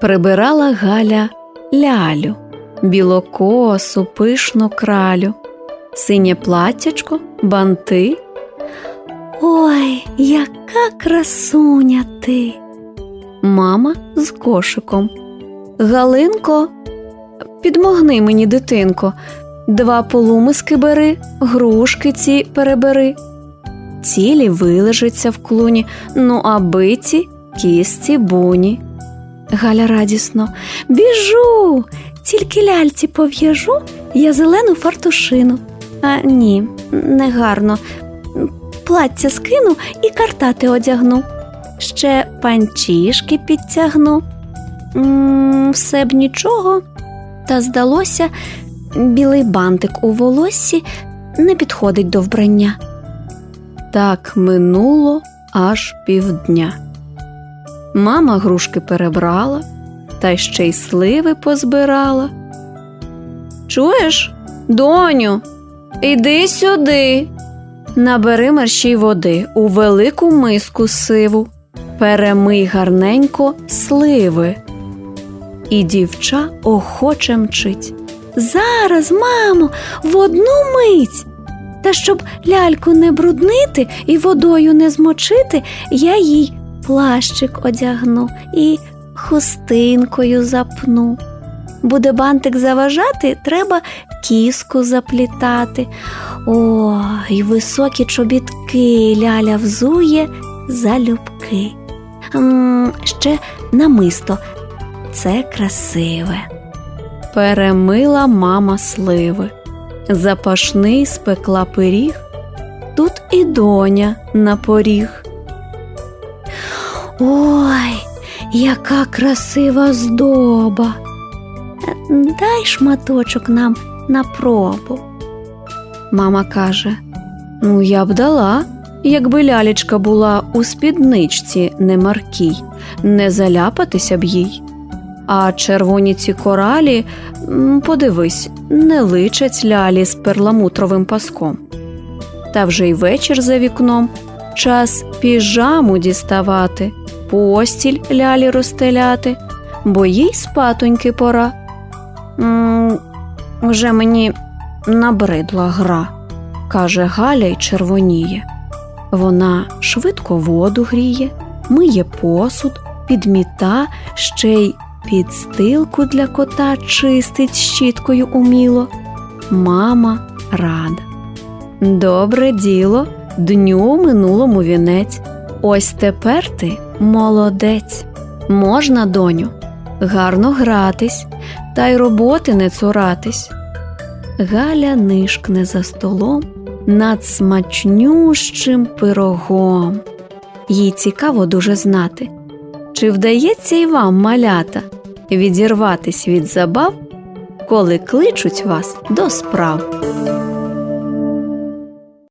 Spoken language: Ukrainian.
Прибирала Галя лялю, білокосу, пишну кралю, синє платтячко, банти. Ой, яка красуня ти. Мама з кошиком. Галинко, підмогни мені, дитинко, два полумиски бери, грушки ці перебери. Цілі вилежаться в клуні, ну а биті кісті буні. Галя радісно біжу, тільки ляльці пов'яжу я зелену фартушину. А ні, не гарно. Плаття скину і картати одягну. Ще панчішки підтягну. М, Все б нічого. Та здалося, білий бантик у волоссі не підходить до вбрання. Так минуло аж півдня. Мама грушки перебрала, та ще й сливи позбирала. Чуєш, доню, іди сюди. Набери мерщій води у велику миску сиву, перемий гарненько сливи. І дівча охоче мчить. Зараз, мамо, в одну мить. Та щоб ляльку не бруднити і водою не змочити, я їй плащик одягну і хустинкою запну. Буде бантик заважати, треба кіску заплітати. О, й високі чобітки ляля взує залюбки. М, ще намисто. Це красиве. Перемила мама сливи. Запашний спекла пиріг. Тут і доня на поріг. Ой, яка красива здоба. Дай шматочок нам на пробу. Мама каже: Ну, я б дала, якби лялечка була у спідничці не маркій, не заляпатися б їй. А червоні ці коралі, подивись, не личать лялі з перламутровим паском. Та вже й вечір за вікном, час піжаму діставати, постіль лялі розстеляти, бо їй спатоньки пора. вже мені набридла гра, каже Галя й червоніє. Вона швидко воду гріє, миє посуд, підміта, ще й підстилку для кота чистить щіткою уміло. Мама рада. Добре діло, дню минулому вінець. Ось тепер ти молодець. Можна, доню, гарно гратись, та й роботи не цуратись. Галя нишкне за столом над смачнющим пирогом. Їй цікаво дуже знати, чи вдається й вам, малята, відірватись від забав, коли кличуть вас до справ.